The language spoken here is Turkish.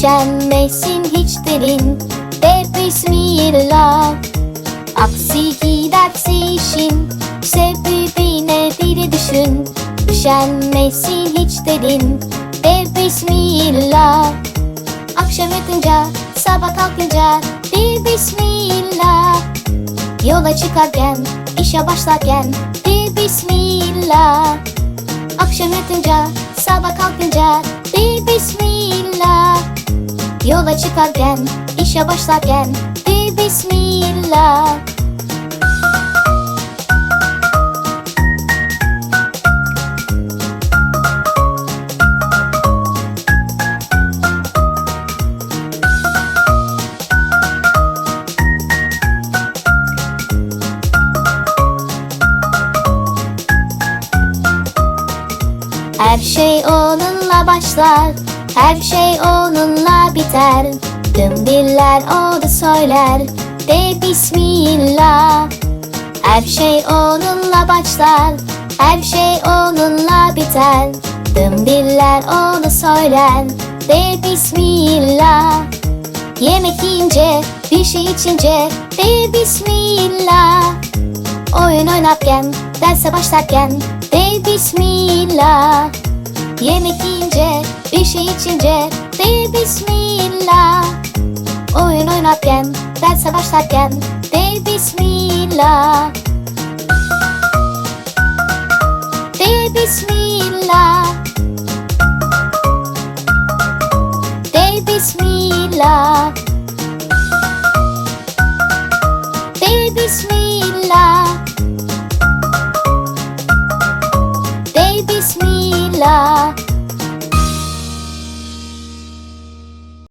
Üşenmesin hiç derin De bismillah Aksi giderse işin Sebebine diri düşün. Üşenmesin hiç derin De bismillah Akşam yatınca sabah kalkınca De bismillah Yola çıkarken işe başlarken De bismillah Akşam yatınca sabah kalkınca De bismillah Yola çıkarken işe başlarken De bismillah. Her şey onunla başlar Her şey onunla biter. Tüm diller o da söyler. De bismillah. Her şey onunla başlar. Her şey onunla biter. Tüm diller onu söyler. De bismillah. Yemek yiyince, bir şey içince De bismillah. Oyun oynarken, derse başlarken De bismillah Yemek yiyince, bir şey içince De bismillah. Oyun oynarken, derse başlarken De bismillah 몰라.